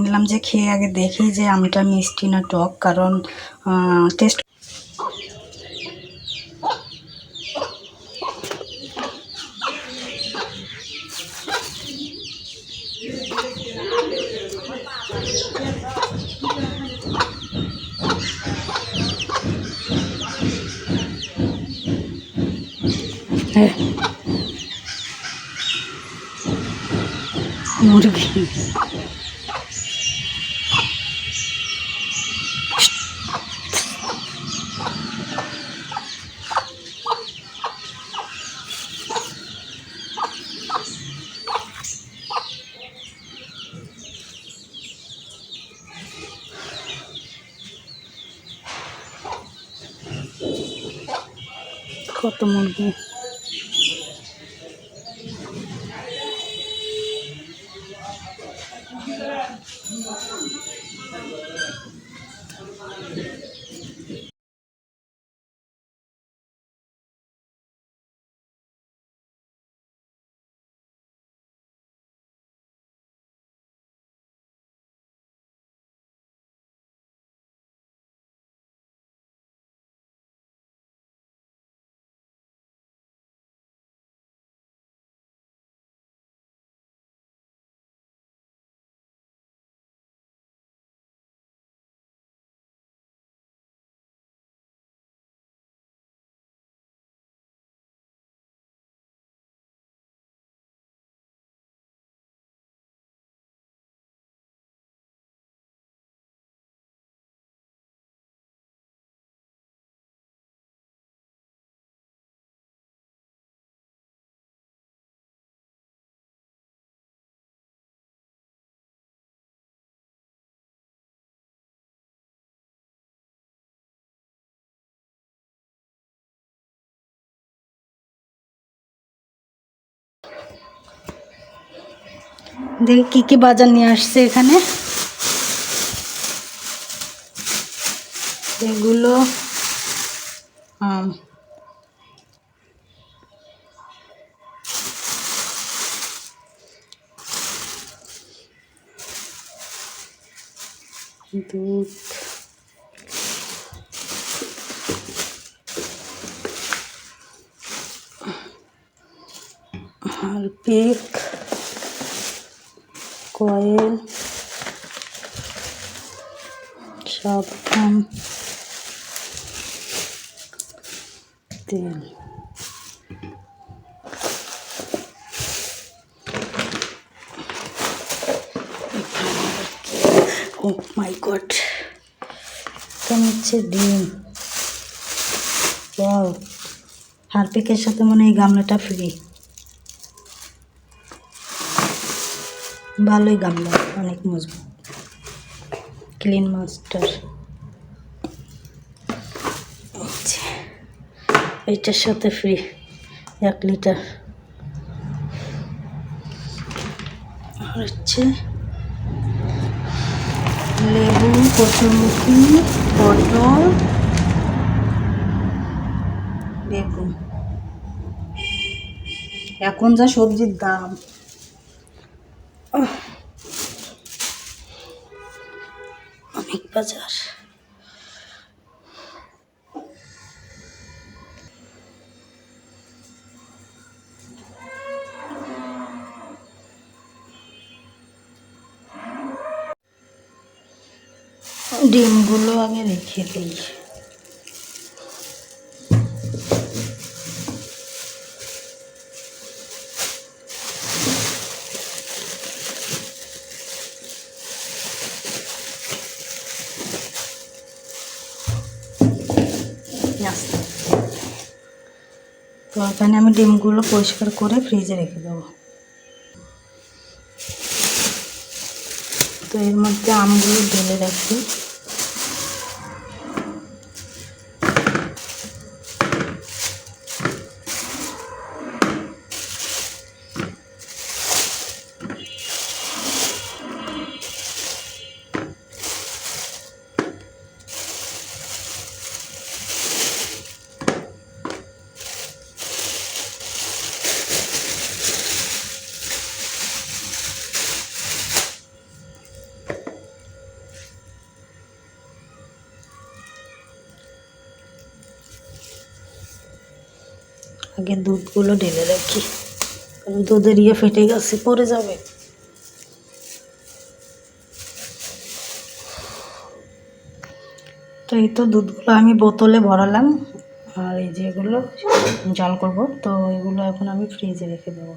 বললাম যে খেয়ে আগে দেখি যে আমটা মিষ্টি না টক কারণ টেস্ট মুরগি। কত মুরগি? দেখি কি কি বাজার নিয়ে আসছে এখানে। এগুলো আম দুধ হারপিক কয়েল তেল ও মাই গড কেমন হচ্ছে ডিম ওয়াও হারপিকের সাথে মনে এই গামলাটা ফ্রি। ভালোই গামলা, অনেক মজবুত। ক্লিন মাস্টার এইটার সাথে ফ্রি এক লিটার হচ্ছে লেবু কচুরমুখী পটল, বেগুন। এখন যা সবজির দাম। অনেক বাজার। ডিমগুলো আগে রেখে দিই। তো এখানে আমি ডিমগুলো পরিষ্কার করে ফ্রিজে রেখে দেবো। তো এর মধ্যে আমগুলো ঢেলে রাখি। আগে দুধগুলো ঢেলে রাখি। কারণ দুধের ইয়ে ফেটে গেছে পরে যাবে। তো এই তো দুধগুলো আমি বোতলে ভরালাম, আর এই যেগুলো জাল করব, তো এগুলো এখন আমি ফ্রিজে রেখে দেবো।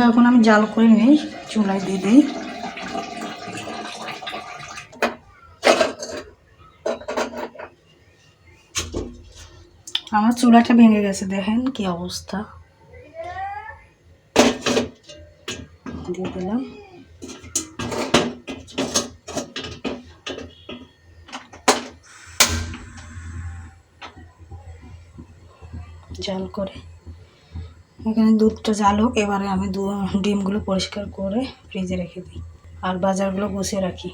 তো এগুলো এখন আমি জাল করে নিই চুলায় দিয়ে দিই। আমার চুলাটা ভেঙে গেছে, দেখেন কি অবস্থা। দিয়ে দিলাম। জাল করে এখানে দুধটা জাল হোক এবারে আমি ডিমগুলো পরিষ্কার করে ফ্রিজে রেখে দিই। আর বাজারগুলো গুছিয়ে রাখি।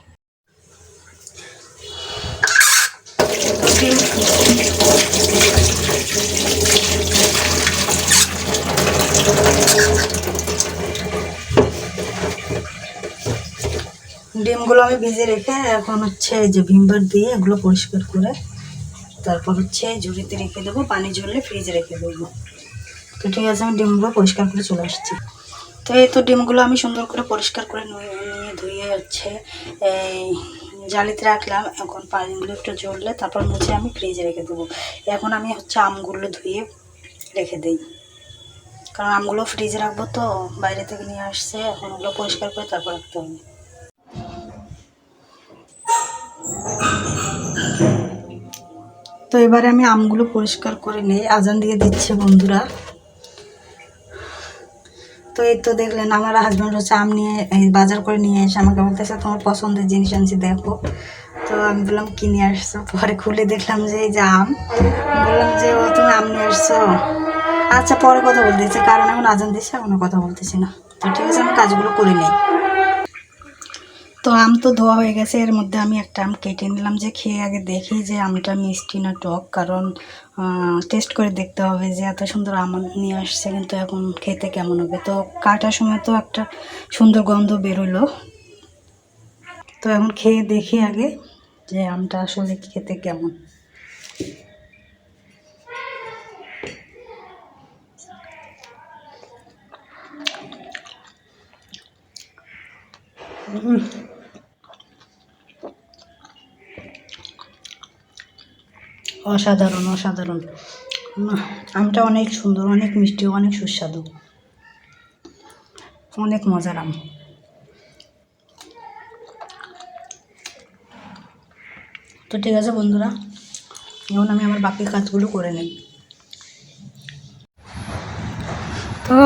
ডিমগুলো আমি ভেজে রেখে এখন হচ্ছে যে ভিমবার দিয়ে এগুলো পরিষ্কার করে তারপর হচ্ছে ঝুড়িতে রেখে দেবো, পানি ঝরলে ফ্রিজে রেখে দেবো। তো ঠিক আছে, আমি ডিমগুলো পরিষ্কার করে চলে আসছি। তো এই তো ডিমগুলো আমি সুন্দর করে পরিষ্কার করে নিয়ে ধুয়ে হচ্ছে জালিতে রাখলাম। এখন পানিগুলো একটু জ্বললে তারপর মুছে আমি ফ্রিজে রেখে দেবো। এখন আমি হচ্ছে আমগুলো ধুয়ে রেখে দিই। কারণ আমগুলো ফ্রিজে রাখব তো, বাইরে থেকে নিয়ে আসছে, এখন ওগুলো পরিষ্কার করে তারপর রাখতে হবে। তো এবারে আমি আমগুলো পরিষ্কার করে নিই। আজান দিয়ে দিচ্ছে বন্ধুরা। তো এই তো দেখলেন আমার হাজব্যান্ড হচ্ছে আম নিয়ে বাজার করে নিয়ে এসে আমাকে বলতেছে, তোমার পছন্দের জিনিস আনছি, দেখো। তো আমি বললাম কিনে আসছো? পরে খুলে দেখলাম যে এই যে আম। বললাম যে, ও, তুমি আম নিয়ে আসছো? আচ্ছা পরে কথা বলতেছে, কারণ এখন আজান দিচ্ছে এখনও কথা বলতেছি না। তো ঠিক আছে, আমি কাজগুলো করে নিই। তো আম তো ধোয়া হয়ে গেছে, এর মধ্যে আমি একটা আম কেটে নিলাম। যে খেয়ে আগে দেখি যে আমটা মিষ্টি না টক, কারণ টেস্ট করে দেখতে হবে যে এত সুন্দর আম নিয়ে আসছে, কিন্তু এখন খেতে কেমন হবে? তো কাটার সময় তো একটা সুন্দর গন্ধ বেরোলো। তো এখন খেয়ে দেখি আগে যে আমটা আসলে খেতে কেমন। হুম অসাধারণ অসাধারণ। আমটা অনেক সুন্দর, অনেক মিষ্টি, অনেক সুস্বাদু। অনেক মজার আম। তো ঠিক আছে বন্ধুরা, এখন আমি আমার বাকি কাজগুলো করে নিই। তো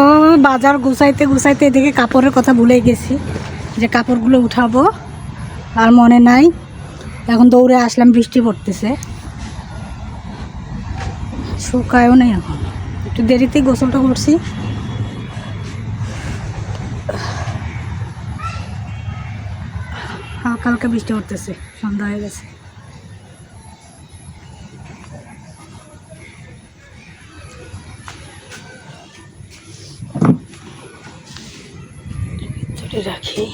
বাজার গুছাইতে গুছাইতে এদিকে কাপড়ের কথা ভুলে গেছি, যে কাপড়গুলো উঠাবো, আর মনে নাই, এখন দৌড়ে আসলাম, বৃষ্টি পড়তেছে। শুকায়ও নেই এখন। একটু দেরিতে গোসলটা করছি। হালকা হালকা বৃষ্টি পড়তেছে, সন্ধ্যা হয়ে গেছে। রাখি।